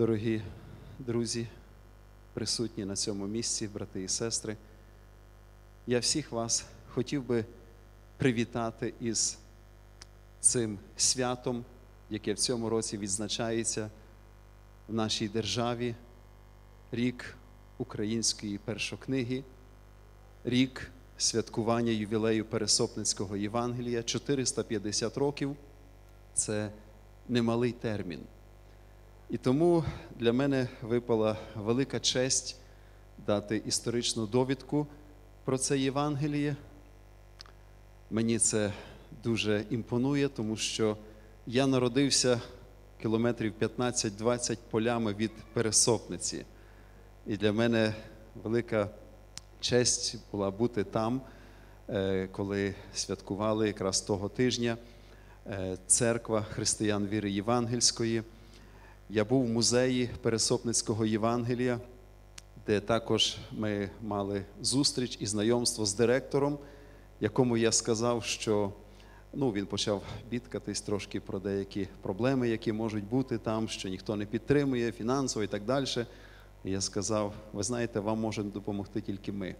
Дорогі друзі, присутні на цьому місці, брати і сестри, я всіх вас хотів би привітати із цим святом, яке в цьому році відзначається в нашій державі, рік української першокниги, рік святкування ювілею Пересопницького Євангелія, 450 років це немалий термін. І тому для мене випала велика честь дати історичну довідку про це Євангеліє. Мені це дуже імпонує, тому що я народився кілометрів 15-20 полями від Пересопниці. І для мене велика честь була бути там, е, коли святкували якраз того тижня е, церква християн віри Євангельської. Я був в музеї Пересопницького Євангелія, де також ми мали зустріч і знайомство з директором, якому я сказав, що ну, він почав бідкатись трошки про деякі проблеми, які можуть бути там, що ніхто не підтримує фінансово і так далі. І я сказав: ви знаєте, вам можемо допомогти тільки ми,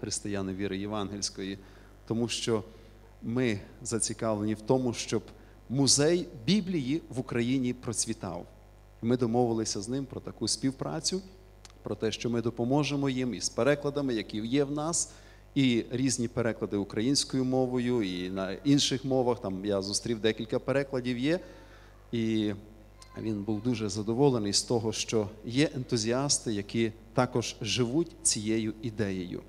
християни віри Євангельської, тому що ми зацікавлені в тому, щоб музей Біблії в Україні процвітав. І ми домовилися з ним про таку співпрацю, про те, що ми допоможемо їм із перекладами, які є в нас, і різні переклади українською мовою, і на інших мовах. Там я зустрів декілька перекладів є. І він був дуже задоволений з того, що є ентузіасти, які також живуть цією ідеєю.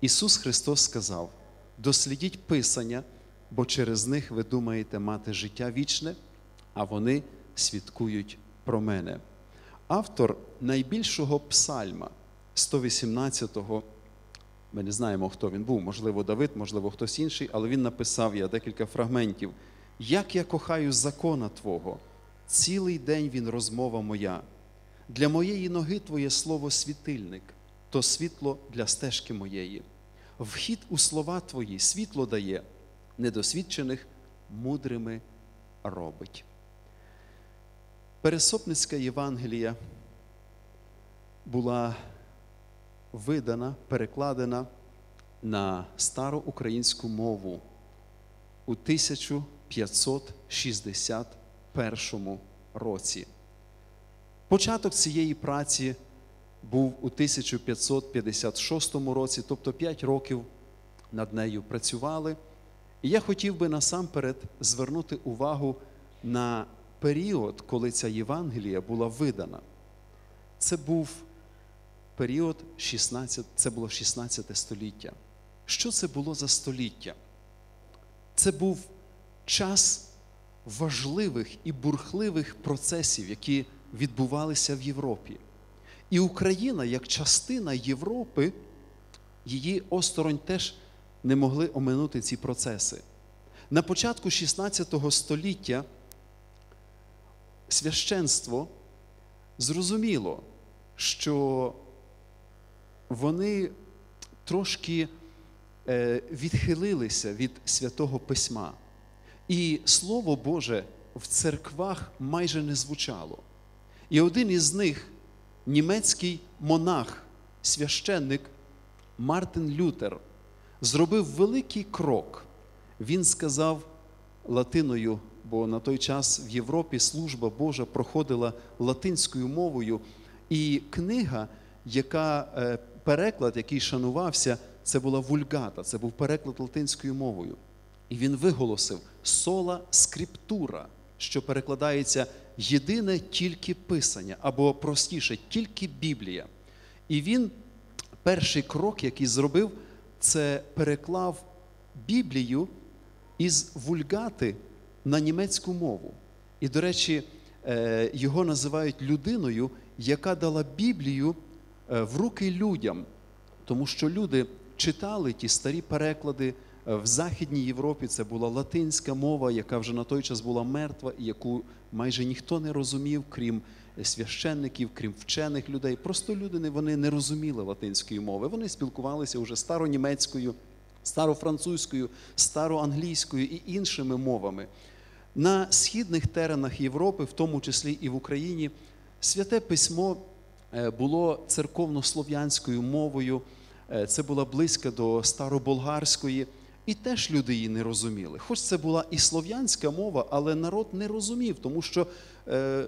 Ісус Христос сказав: дослідіть Писання, бо через них ви думаєте мати життя вічне, а вони свідкують про мене. Автор найбільшого псальма 118-го, ми не знаємо, хто він був, можливо, Давид, можливо, хтось інший, але він написав я декілька фрагментів. Як я кохаю закона Твого, цілий день він розмова моя. Для моєї ноги Твоє слово світильник, то світло для стежки моєї. Вхід у слова Твої світло дає, недосвідчених мудрими робить. Пересопницька Євангелія була видана, перекладена на стару українську мову у 1561 році. Початок цієї праці був у 1556 році, тобто 5 років над нею працювали. І я хотів би насамперед звернути увагу на період, коли ця Євангелія була видана. Це був період 16, це було 16 століття. Що це було за століття? Це був час важливих і бурхливих процесів, які відбувалися в Європі. І Україна, як частина Європи, її осторонь теж не могли оминути ці процеси. На початку 16 століття священство зрозуміло, що вони трошки е, відхилилися від святого письма. І Слово Боже в церквах майже не звучало. І один із них, німецький монах, священник Мартин Лютер, зробив великий крок. Він сказав латиною, бо на той час в Європі служба Божа проходила латинською мовою, і книга, яка е, переклад, який шанувався, це була вульгата, це був переклад латинською мовою. І він виголосив сола скриптура, що перекладається єдине тільки писання, або простіше, тільки Біблія. І він перший крок, який зробив, це переклав Біблію із вульгати на німецьку мову. І, до речі, е, його називають людиною, яка дала Біблію е, в руки людям, тому що люди читали ті старі переклади. Е, в Західній Європі це була латинська мова, яка вже на той час була мертва, і яку майже ніхто не розумів, крім священників, крім вчених людей. Просто люди вони не розуміли латинської мови. Вони спілкувалися вже старонімецькою, старофранцузькою, староанглійською і іншими мовами. На східних теренах Європи, в тому числі і в Україні, Святе письмо е, було церковно-слов'янською мовою, е, це була близька до староболгарської, і теж люди її не розуміли. Хоч це була і слов'янська мова, але народ не розумів, тому що е,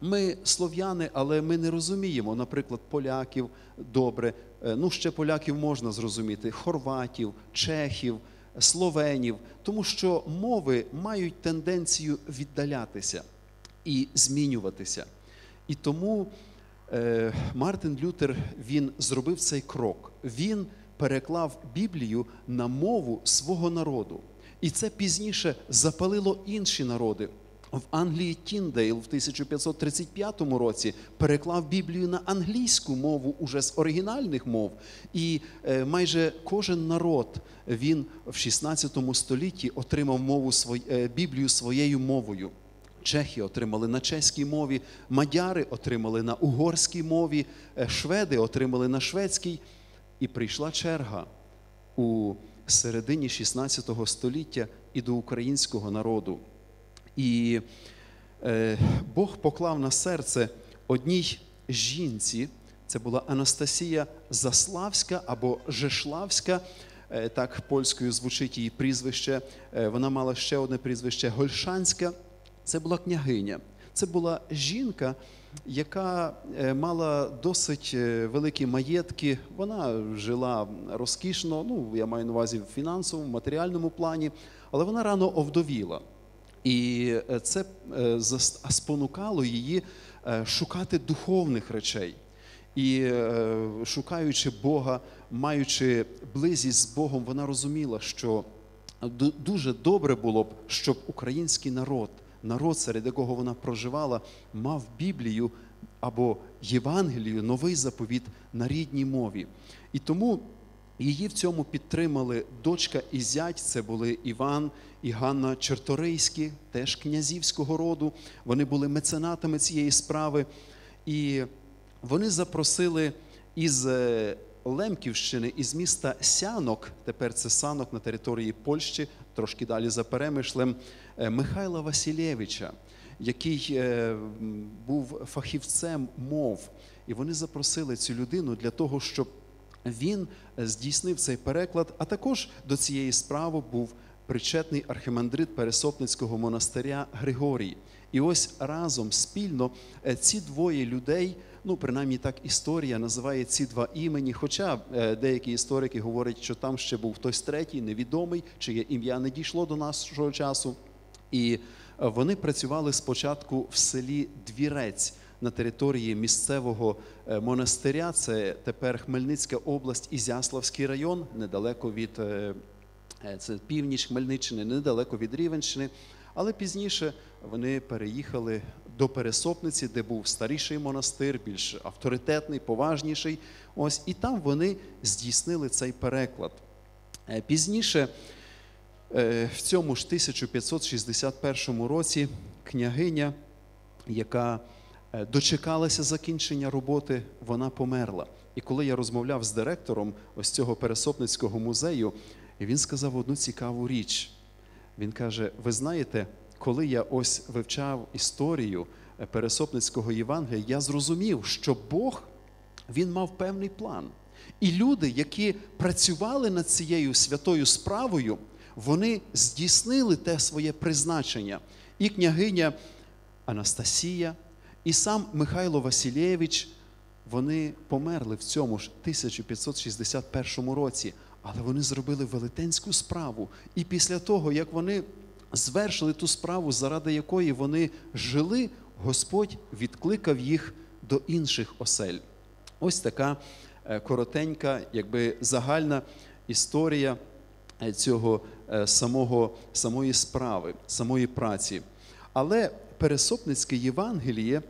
ми слов'яни, але ми не розуміємо, наприклад, поляків добре. Ну, ще поляків можна зрозуміти, хорватів, чехів, словенів, тому що мови мають тенденцію віддалятися і змінюватися. І тому е, Мартин Лютер він зробив цей крок. Він переклав Біблію на мову свого народу. І це пізніше запалило інші народи. В Англії Тіндейл в 1535 році переклав Біблію на англійську мову уже з оригінальних мов. І е, майже кожен народ він в 16 столітті отримав мову е, Біблію своєю мовою. Чехи отримали на чеській мові, мадяри отримали на угорській мові, е, шведи отримали на шведській. І прийшла черга у середині 16 століття і до українського народу. І е, Бог поклав на серце одній жінці, це була Анастасія Заславська або Жешлавська, е, так польською звучить її прізвище. Е, вона мала ще одне прізвище Гольшанська. Це була княгиня. Це була жінка, яка е, мала досить е, великі маєтки. Вона жила розкішно, ну я маю на увазі в фінансовому, матеріальному плані, але вона рано овдовіла. І е, це е, спонукало її е, шукати духовних речей. І шукаючи Бога, маючи близість з Богом, вона розуміла, що дуже добре було б, щоб український народ, народ, серед якого вона проживала, мав Біблію або Євангелію, новий заповіт на рідній мові. І тому Її в цьому підтримали дочка і зять. Це були Іван і Ганна Черторийські, теж князівського роду. Вони були меценатами цієї справи. І вони запросили із е, Лемківщини, із міста Сянок, тепер це Санок на території Польщі, трошки далі за Перемишлем, е, Михайла Василєвича, який е, був фахівцем мов. І вони запросили цю людину для того, щоб він е, здійснив цей переклад, а також до цієї справи був причетний архимандрит Пересопницького монастиря Григорій. І ось разом спільно е, ці двоє людей, ну принаймні так історія називає ці два імені. Хоча е, деякі історики говорять, що там ще був хтось третій, невідомий, чиє ім'я не дійшло до нашого часу. І вони працювали спочатку в селі Двірець на території місцевого е, монастиря. Це тепер Хмельницька область, Ізяславський район, недалеко від е, е, це північ Хмельниччини, недалеко від Рівенщини. Але пізніше вони переїхали до Пересопниці, де був старіший монастир, більш авторитетний, поважніший. Ось і там вони здійснили цей переклад. Пізніше В цьому ж 1561 році княгиня, яка дочекалася закінчення роботи, вона померла. І коли я розмовляв з директором ось цього Пересопницького музею, він сказав одну цікаву річ. Він каже: Ви знаєте, коли я ось вивчав історію е, Пересопницького Євангелія, я зрозумів, що Бог він мав певний план. І люди, які працювали над цією святою справою, вони здійснили те своє призначення. І княгиня Анастасія, і сам Михайло Васильєвич, вони померли в цьому ж 1561 році, але вони зробили велетенську справу. І після того, як вони звершили ту справу, заради якої вони жили, Господь відкликав їх до інших осель. Ось така е, коротенька, якби загальна історія е, цього е, самого, самої справи, самої праці. Але Пересопницьке Євангеліє,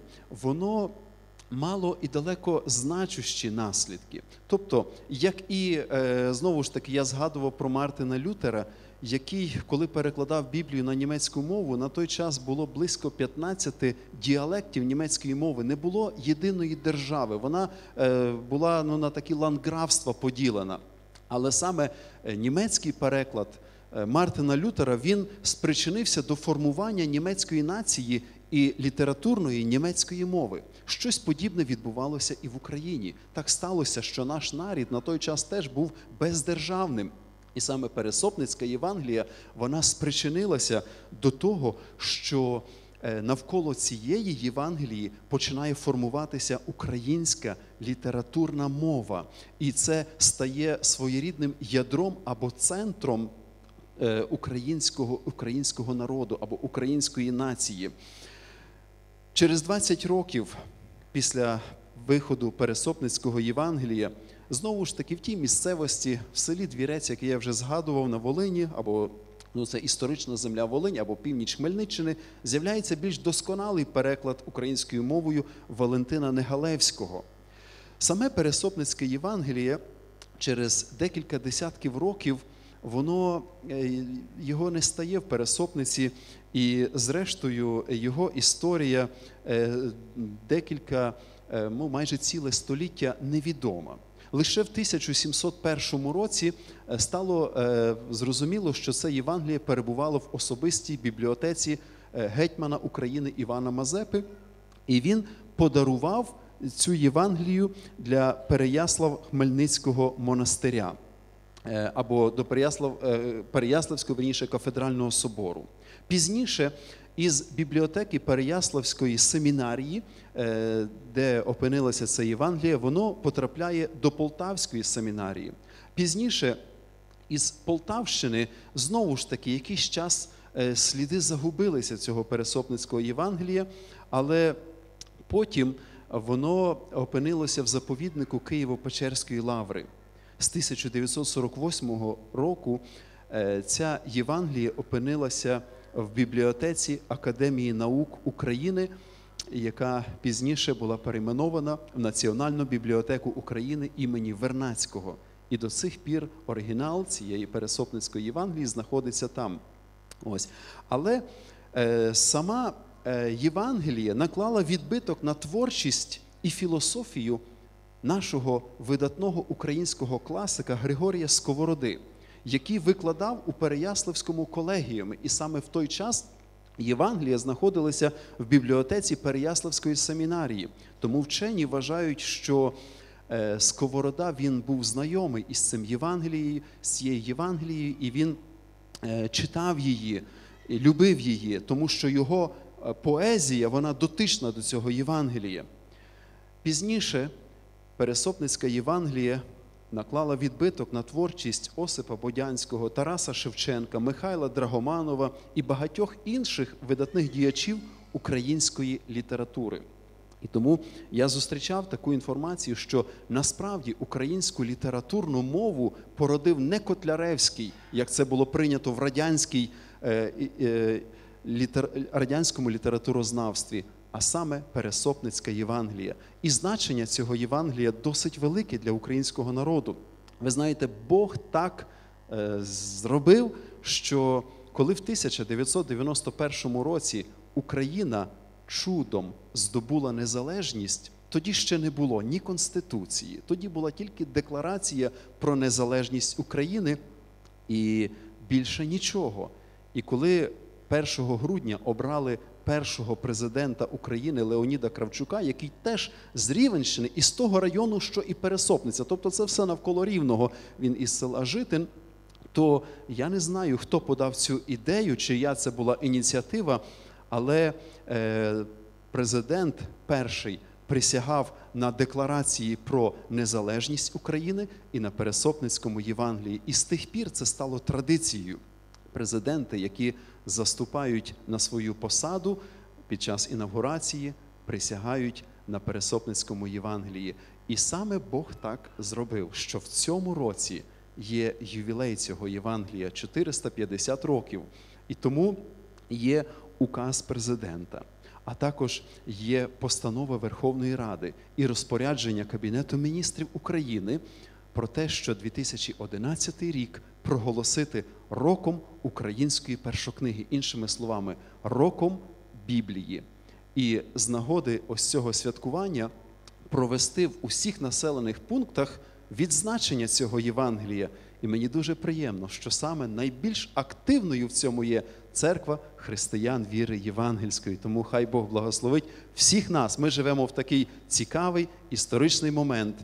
воно мало і далеко значущі наслідки. Тобто, як і е, знову ж таки я згадував про Мартина Лютера, який, коли перекладав Біблію на німецьку мову, на той час було близько 15 діалектів німецької мови. Не було єдиної держави. Вона е, була ну, на такі ландграфства поділена. Але саме е, німецький переклад Мартина Лютера він спричинився до формування німецької нації і літературної німецької мови. Щось подібне відбувалося і в Україні. Так сталося, що наш нарід на той час теж був бездержавним. І саме Пересопницька Євангелія вона спричинилася до того, що е, навколо цієї Євангелії починає формуватися українська літературна мова, і це стає своєрідним ядром або центром е, українського, українського народу або української нації. Через 20 років після виходу Пересопницького Євангелія, знову ж таки в тій місцевості, в селі Двірець, яке я вже згадував на Волині, або ну, це історична земля Волинь, або північ Хмельниччини, з'являється більш досконалий переклад українською мовою Валентина Негалевського. Саме Пересопницьке Євангеліє через декілька десятків років воно е, його не стає в пересопниці, і зрештою його історія е, декілька, е, ну майже ціле століття невідома. Лише в 1701 році стало зрозуміло, що це Євангеліє перебувало в особистій бібліотеці гетьмана України Івана Мазепи, і він подарував цю Євангелію для Переяслав Хмельницького монастиря або до Переяслав, е, Переяславського верніше кафедрального собору. Пізніше із бібліотеки Переяславської семінарії, е, де опинилася ця Євангелія, воно потрапляє до Полтавської семінарії. Пізніше із Полтавщини знову ж таки якийсь час е, сліди загубилися цього пересопницького Євангелія, але потім воно опинилося в заповіднику Києво-Печерської лаври. З 1948 року е, ця Євангелія опинилася в бібліотеці Академії наук України, яка пізніше була перейменована в Національну бібліотеку України імені Вернацького. І до цих пір оригінал цієї пересопницької Євангелії знаходиться там. Ось. Але е, сама е, Євангелія наклала відбиток на творчість і філософію нашого видатного українського класика Григорія Сковороди, який викладав у Переяславському колегіумі. І саме в той час Євангелія знаходилася в бібліотеці Переяславської семінарії. Тому вчені вважають, що е, Сковорода він був знайомий із цим Євангелією, з цією Євангелією, і він е, читав її, любив її, тому що його е, поезія вона дотична до цього Євангелія. Пізніше Пересопницька Євангелія наклала відбиток на творчість Осипа Бодянського, Тараса Шевченка, Михайла Драгоманова і багатьох інших видатних діячів української літератури. І тому я зустрічав таку інформацію, що насправді українську літературну мову породив не Котляревський, як це було прийнято в радянській, е, е, літер, радянському літературознавстві, а саме Пересопницька Євангелія. І значення цього Євангелія досить велике для українського народу. Ви знаєте, Бог так е, зробив, що коли в 1991 році Україна чудом здобула незалежність, тоді ще не було ні конституції, тоді була тільки декларація про незалежність України і більше нічого. І коли 1 грудня обрали першого президента України Леоніда Кравчука, який теж з Рівенщини і з того району, що і Пересопниця, тобто це все навколо рівного. Він із села Житин. То я не знаю, хто подав цю ідею, чия це була ініціатива, але е, президент перший присягав на декларації про незалежність України і на Пересопницькому Євангелії. І з тих пір це стало традицією. Президенти, які заступають на свою посаду під час інавгурації, присягають на Пересопницькому Євангелії. І саме Бог так зробив, що в цьому році є ювілей цього Євангелія 450 років. І тому є указ президента, а також є постанова Верховної Ради і розпорядження Кабінету міністрів України про те, що 2011 рік проголосити роком української першокниги, іншими словами, роком Біблії. І з нагоди ось цього святкування провести в усіх населених пунктах відзначення цього Євангелія І мені дуже приємно, що саме найбільш активною в цьому є церква християн віри євангельської. Тому хай Бог благословить всіх нас. Ми живемо в такий цікавий історичний момент.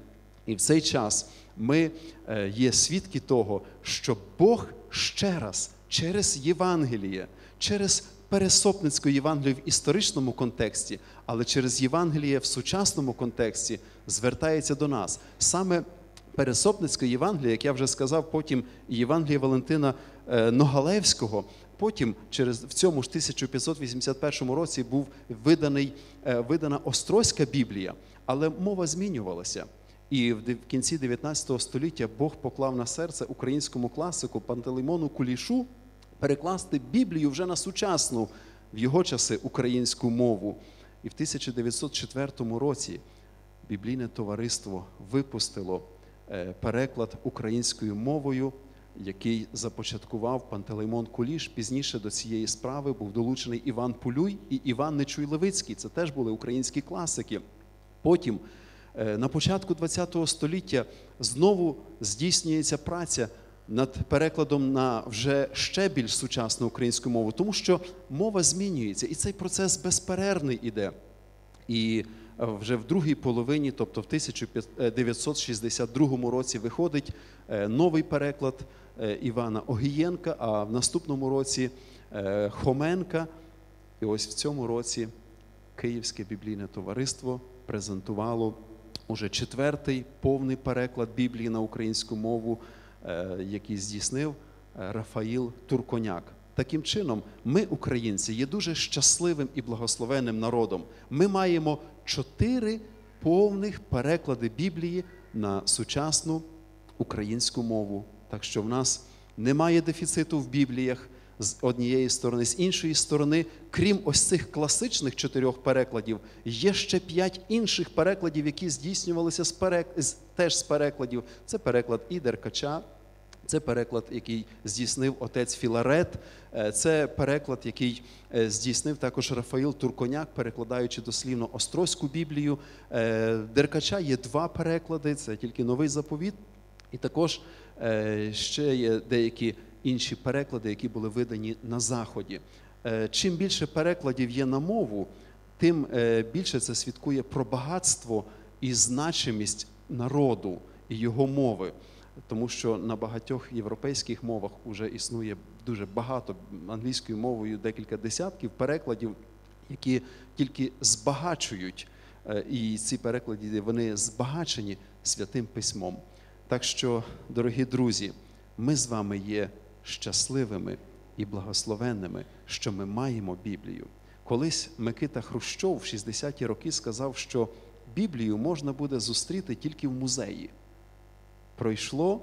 І в цей час ми е, є свідки того, що Бог ще раз через Євангеліє, через пересопницьку Євангелію в історичному контексті, але через Євангеліє в сучасному контексті звертається до нас. Саме Пересопницьке Євангеліє, як я вже сказав, потім і Євангеліє Валентина е, Ногалевського. Потім, через в цьому ж 1581 році, був виданий, е, видана Острозька Біблія, але мова змінювалася. І в кінці 19 століття Бог поклав на серце українському класику Пантелеймону Кулішу перекласти Біблію вже на сучасну в його часи українську мову. І в 1904 році біблійне товариство випустило е, переклад українською мовою, який започаткував Пантелеймон Куліш. Пізніше до цієї справи був долучений Іван Пулюй і Іван Нечуй Левицький. Це теж були українські класики. Потім, на початку ХХ століття, знову здійснюється праця над перекладом на вже ще більш сучасну українську мову, тому що мова змінюється, і цей процес безперервний іде. І е, вже в другій половині, тобто в 1962 році, виходить е, новий переклад е, Івана Огієнка, а в наступному році е, Хоменка. І ось в цьому році Київське біблійне товариство презентувало уже четвертий повний переклад Біблії на українську мову, е, який здійснив е, Рафаїл Турконяк. Таким чином, ми, українці, є дуже щасливим і благословенним народом. Ми маємо чотири повних переклади Біблії на сучасну українську мову. Так що в нас немає дефіциту в Бібліях з однієї сторони, з іншої сторони, крім ось цих класичних чотирьох перекладів, є ще п'ять інших перекладів, які здійснювалися з перек... теж з перекладів. Це переклад і Деркача, це переклад, який здійснив отець Філарет. Е, Це переклад, який е, здійснив також Рафаїл Турконяк, перекладаючи дослівно Острозьку Біблію. Е, Деркача є два переклади, це тільки новий заповіт. І також ще є деякі інші переклади, які були видані на Заході. Е, Чим більше перекладів є на мову, тим е, більше це свідкує про багатство і значимість народу і його мови. Тому що на багатьох європейських мовах вже існує дуже багато англійською мовою декілька десятків перекладів, які тільки збагачують, е, і ці переклади вони збагачені святим письмом. Так що, дорогі друзі, ми з вами є щасливими і благословенними, що ми маємо Біблію. Колись Микита Хрущов в 60-ті роки сказав, що Біблію можна буде зустріти тільки в музеї. Пройшло,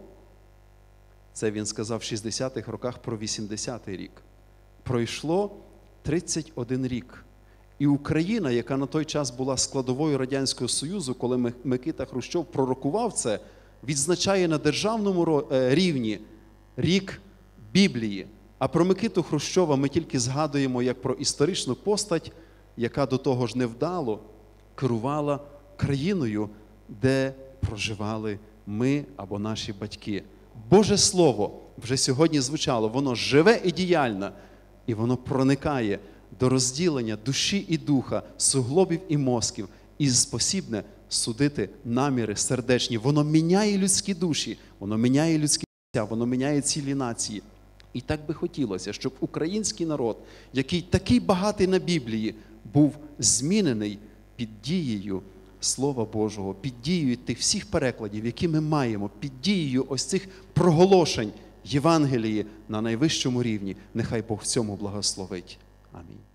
це він сказав в 60-х роках про 80-й рік. Пройшло 31 рік. І Україна, яка на той час була складовою Радянського Союзу, коли Микита Хрущов пророкував це, відзначає на державному е, рівні рік Біблії. А про Микиту Хрущова ми тільки згадуємо як про історичну постать, яка до того ж невдало керувала країною, де проживали ми або наші батьки. Боже Слово вже сьогодні звучало, воно живе і діяльне, і воно проникає до розділення душі і духа, суглобів і мозків, і спосібне судити наміри сердечні. Воно міняє людські душі, воно міняє людські життя, воно міняє цілі нації. І так би хотілося, щоб український народ, який такий багатий на Біблії, був змінений під дією Слова Божого, під дією тих всіх перекладів, які ми маємо, під дією ось цих проголошень Євангелії на найвищому рівні. Нехай Бог в цьому благословить. Амінь.